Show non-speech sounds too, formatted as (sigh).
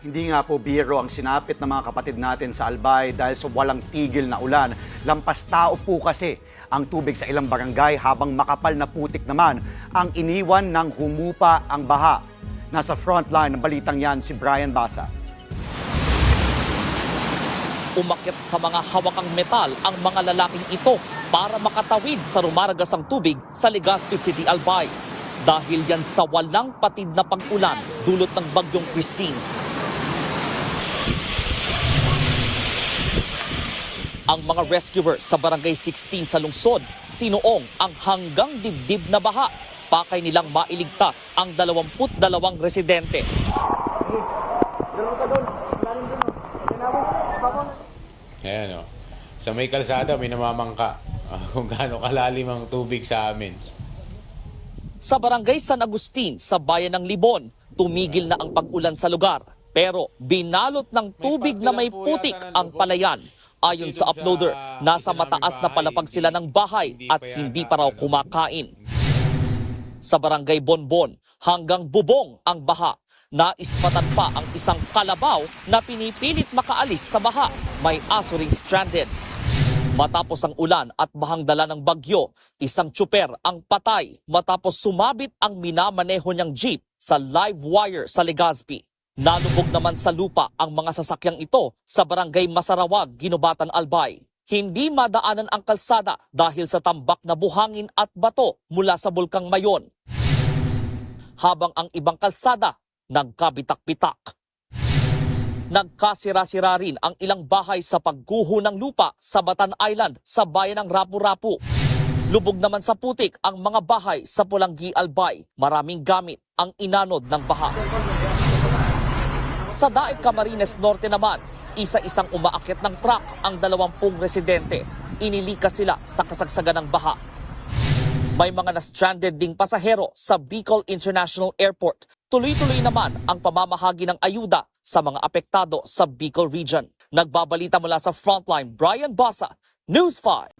Hindi nga po biro ang sinapit ng mga kapatid natin sa Albay dahil sa walang tigil na ulan. Lampas tao po kasi ang tubig sa ilang barangay habang makapal na putik naman ang iniwan ng humupa ang baha. Nasa frontline ng balitang yan si Brian Basa. Umakyat sa mga hawakang metal ang mga lalaking ito para makatawid sa rumaragasang tubig sa Legazpi City, Albay. Dahil yan sa walang patid na pag-ulan dulot ng bagyong Christine. Ang mga rescuer sa Barangay 16 sa lungsod, sinuong ang hanggang dibdib na baha. Pakay nilang mailigtas ang 22 residente. Ayan o. Sa may kalsada, may namamangka (laughs) ah, kung gaano kalalim ang tubig sa amin. Sa barangay San Agustin sa bayan ng Libon, tumigil na ang pag-ulan sa lugar. Pero binalot ng tubig na may putik ang palayan. Ayon sa uploader, nasa mataas na palapag sila ng bahay at hindi pa raw kumakain. Sa barangay Bonbon, hanggang bubong ang baha. Naispatan pa ang isang kalabaw na pinipilit makaalis sa baha. May aso ring stranded. Matapos ang ulan at bahang dala ng bagyo, isang tsuper ang patay matapos sumabit ang minamaneho niyang jeep sa live wire sa Legazpi. Nalubog naman sa lupa ang mga sasakyang ito sa barangay Masarawag, Ginubatan, Albay. Hindi madaanan ang kalsada dahil sa tambak na buhangin at bato mula sa Bulkang Mayon. Habang ang ibang kalsada nagkabitak-bitak. Nagkasira-sira rin ang ilang bahay sa pagguho ng lupa sa Batan Island sa bayan ng Rapu-Rapu. Lubog naman sa putik ang mga bahay sa Pulanggi Albay. Maraming gamit ang inanod ng baha. Sa Daig Camarines Norte naman, isa-isang umaakit ng truck ang dalawampung residente. Inilikas sila sa kasagsagan ng baha. May mga na-stranded ding pasahero sa Bicol International Airport. Tuloy-tuloy naman ang pamamahagi ng ayuda sa mga apektado sa Bicol region. Nagbabalita mula sa Frontline, Brian Basa, News 5.